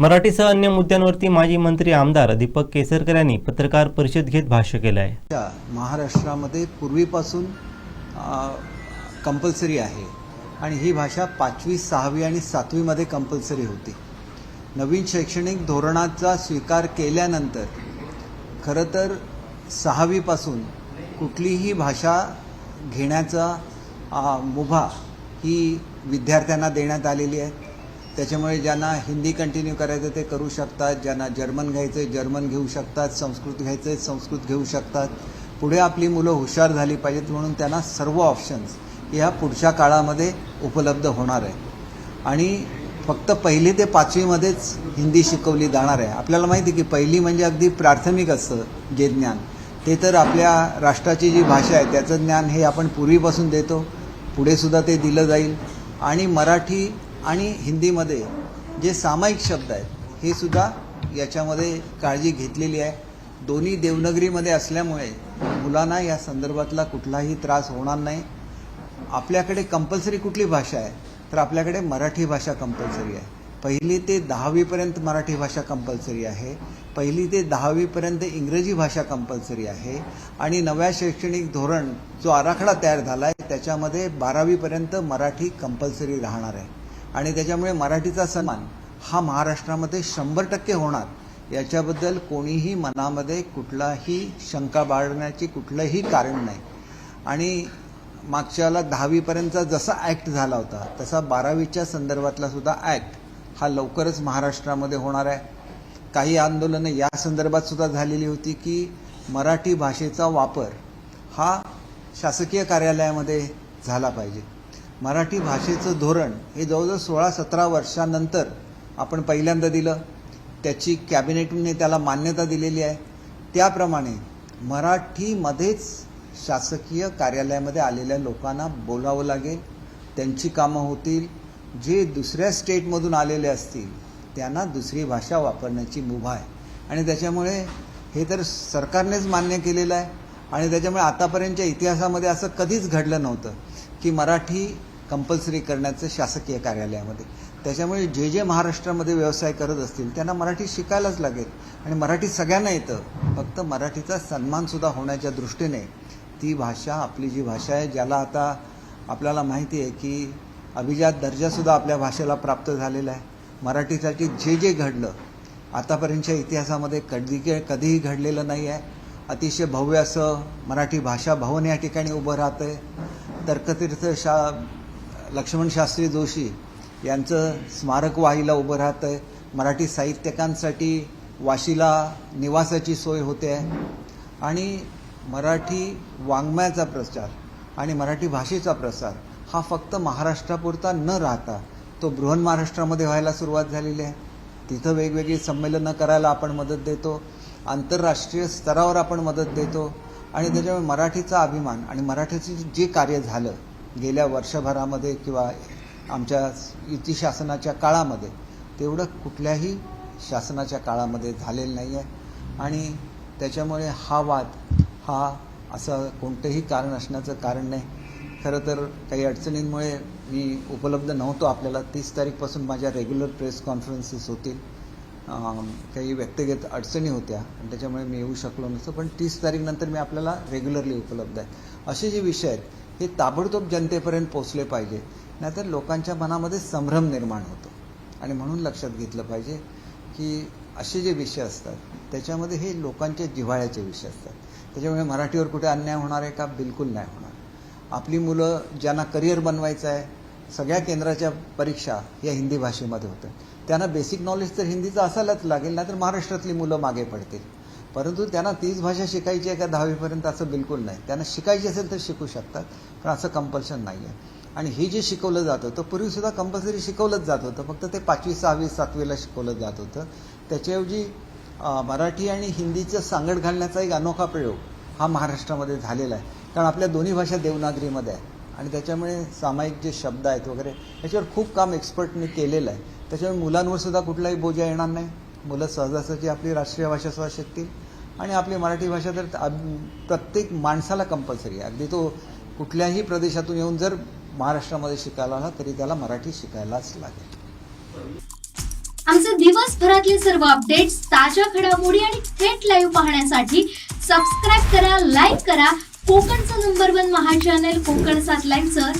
मराठीसह अन्य मुद्द्यांवरती माजी मंत्री आमदार दीपक केसरकर यांनी पत्रकार परिषद घेत भाष्य केलं आहे त्या महाराष्ट्रामध्ये पूर्वीपासून कंपल्सरी आहे. आणि ही भाषा पाचवी सहावी आणि सातवीमध्ये कंपल्सरी होती. नवीन शैक्षणिक धोरणाचा स्वीकार केल्यानंतर खरं तर सहावीपासून कुठलीही भाषा घेण्याचा मुभा ही विद्यार्थ्यांना देण्यात आलेली आहे. त्याच्यामुळे ज्यांना हिंदी कंटिन्यू करायचं ते करू शकतात. ज्यांना जर्मन घ्यायचं आहे जर्मन घेऊ शकतात. संस्कृत घ्यायचं आहे संस्कृत घेऊ शकतात. पुढे आपली मुलं हुशार झाली पाहिजेत म्हणून त्यांना सर्व ऑप्शन्स या पुढच्या काळामध्ये उपलब्ध होणार आहे. आणि फक्त पहिली ते पाचवीमध्येच हिंदी शिकवली जाणार आहे. आपल्याला माहिती आहे की पहिली म्हणजे अगदी प्राथमिक असतं जे ज्ञान. ते तर आपल्या राष्ट्राची जी भाषा आहे त्याचं ज्ञान हे आपण पूर्वीपासून देतो. पुढे सुद्धा ते दिलं जाईल. आणि मराठी आणि हिंदीमध्ये जे सामायिक शब्द आहेत हे सुद्धा याच्यामध्ये काळजी घेतलेली आहे. दोन्ही देवनगरीमध्ये असल्यामुळे मुलांना या संदर्भातला कुठलाही त्रास होणार नाही. आपल्याकडे कंपल्सरी कुठली भाषा आहे तर आपल्याकडे मराठी भाषा कंपल्सरी आहे. पहिली ते दहावीपर्यंत मराठी भाषा कंपल्सरी आहे. पहिली ते दहावीपर्यंत इंग्रजी भाषा कंपल्सरी आहे. आणि नव्या शैक्षणिक धोरण जो आराखडा तयार झाला आहे त्याच्यामध्ये बारावीपर्यंत मराठी कंपल्सरी राहणार आहे. आणि त्याच्यामुळे मराठीचा सन्मान हा महाराष्ट्रामध्ये शंभर टक्के होणार. याच्याबद्दल कोणीही मनामध्ये कुठलाही शंका बाळण्याची कुठलंही कारण नाही. आणि मागच्याला दहावीपर्यंतचा जसा ॲक्ट झाला होता तसा बारावीच्या संदर्भातला सुद्धा ॲक्ट हा लवकरच महाराष्ट्रामध्ये होणार आहे. काही आंदोलनं या संदर्भात सुद्धा झालेली होती की मराठी भाषेचा वापर हा शासकीय कार्यालयामध्ये झाला पाहिजे. मराठी भाषेचं धोरण हे जवळजवळ सोळा सतरा वर्षानंतर आपण पहिल्यांदा दिलं. त्याची कॅबिनेटने त्याला मान्यता दिलेली आहे. त्याप्रमाणे मराठीमध्येच शासकीय कार्यालयामध्ये आलेल्या लोकांना बोलावं लागेल. त्यांची कामं होतील. जे दुसऱ्या स्टेटमधून आलेले असतील त्यांना दुसरी भाषा वापरण्याची मुभा आहे. आणि त्याच्यामुळे हे तर सरकारनेच मान्य केलेलं आहे. आणि त्याच्यामुळे आतापर्यंतच्या इतिहासामध्ये असं कधीच घडलं नव्हतं की मराठी कंपल्सरी करण्याचं शासकीय कार्यालयामध्ये. त्याच्यामुळे जे जे महाराष्ट्रामध्ये व्यवसाय करत असतील त्यांना मराठी शिकायलाच लागेल. आणि मराठी सगळ्यांना येतं. फक्त मराठीचा सन्मानसुद्धा होण्याच्या दृष्टीने ती भाषा आपली जी भाषा आहे ज्याला आता आपल्याला माहिती आहे की अभिजात दर्जासुद्धा आपल्या भाषेला प्राप्त झालेला आहे. मराठीसाठी जे जे घडलं आतापर्यंतच्या इतिहासामध्ये कधी कधीही घडलेलं नाही आहे. अतिशय भव्य असं मराठी भाषा भवन या ठिकाणी उभं राहतं आहे तर्कतीर्थ शा लक्ष्मण शास्त्री जोशी यांचं स्मारक वाहिला उभं राहतं आहे मराठी साहित्यिकांसाठी वाशीला निवासाची सोय होते. आहे आणि मराठी वाङ्मयाचा प्रचार आणि मराठी भाषेचा प्रसार हा फक्त महाराष्ट्रापुरता न राहता तो बृहन महाराष्ट्रामध्ये व्हायला सुरुवात झालेली आहे. तिथं वेगवेगळी संमेलनं करायला आपण मदत देतो. आंतरराष्ट्रीय स्तरावर आपण मदत देतो. आणि त्याच्यामुळे मराठीचा अभिमान आणि मराठीचं जे कार्य झालं गेल्या वर्षभरामध्ये किंवा आमच्या युती शासनाच्या काळामध्ये तेवढं कुठल्याही शासनाच्या काळामध्ये झालेलं नाही आहे आणि त्याच्यामुळे हा वाद हा असं कोणतंही कारण असण्याचं कारण नाही. खरं तर काही अडचणींमुळे मी उपलब्ध नव्हतो आपल्याला. तीस तारीखपासून माझ्या रेग्युलर प्रेस कॉन्फरन्सेस होतील. काही व्यक्तिगत अडचणी होत्या आणि त्याच्यामुळे मी येऊ शकलो नसतो. पण तीस तारीखनंतर मी आपल्याला रेग्युलरली उपलब्ध आहे. असे जे विषय आहेत हे ताबडतोब जनतेपर्यंत पोचले पाहिजे. नाहीतर लोकांच्या मनामध्ये संभ्रम निर्माण होतो. आणि म्हणून लक्षात घेतलं पाहिजे की असे जे विषय असतात त्याच्यामध्ये हे लोकांच्या जिव्हाळ्याचे विषय असतात. त्याच्यामुळे मराठीवर कुठे अन्याय होणार आहे का? बिलकुल नाही होणार. आपली मुलं ज्यांना करिअर बनवायचं आहे सगळ्या केंद्राच्या परीक्षा या हिंदी भाषेमध्ये होतात. त्यांना बेसिक नॉलेज तर हिंदीचं असायलाच लागेल नाहीतर महाराष्ट्रातली मुलं मागे पडतील. परंतु त्यांना तीच भाषा शिकायची आहे का दहावीपर्यंत असं बिलकुल नाही. त्यांना शिकायची असेल तर शिकू शकतात पण असं कंपल्शन नाही आहे आणि हे जे शिकवलं जात होतं पूर्वीसुद्धा कंपल्सरी शिकवलंच जात होतं. फक्त ते पाचवी सहावी सातवीला शिकवलं जात होतं. त्याच्याऐवजी मराठी आणि हिंदीचं सांगड घालण्याचा एक अनोखा प्रयोग हा महाराष्ट्रामध्ये झालेला आहे. कारण आपल्या दोन्ही भाषा देवनागरीमध्ये आहे. आणि त्याच्यामुळे सामायिक जे शब्द आहेत वगैरे याच्यावर खूप काम एक्सपर्टने केलेलं आहे. त्याच्यामुळे मुलांवर सुद्धा कुठलाही बोजा येणार नाही. मुलं सहजासहजी आपली राष्ट्रीय भाषा सुद्धा शिकतील. आणि आपली मराठी भाषा तर प्रत्येक माणसाला कंपल्सरी आहे. अगदी तो कुठल्याही प्रदेशातून येऊन जर महाराष्ट्रामध्ये शिकायला आला तरी त्याला मराठी शिकायलाच लागेल. आमचे दिवसभरातले सर्व अपडेट्स ताज्या घडामोडी आणि थेट लाईव्ह पाहण्यासाठी सबस्क्राईब करा लाईक करा. कोकणचं नंबर वन महा चॅनल कोकण सात लाईनचं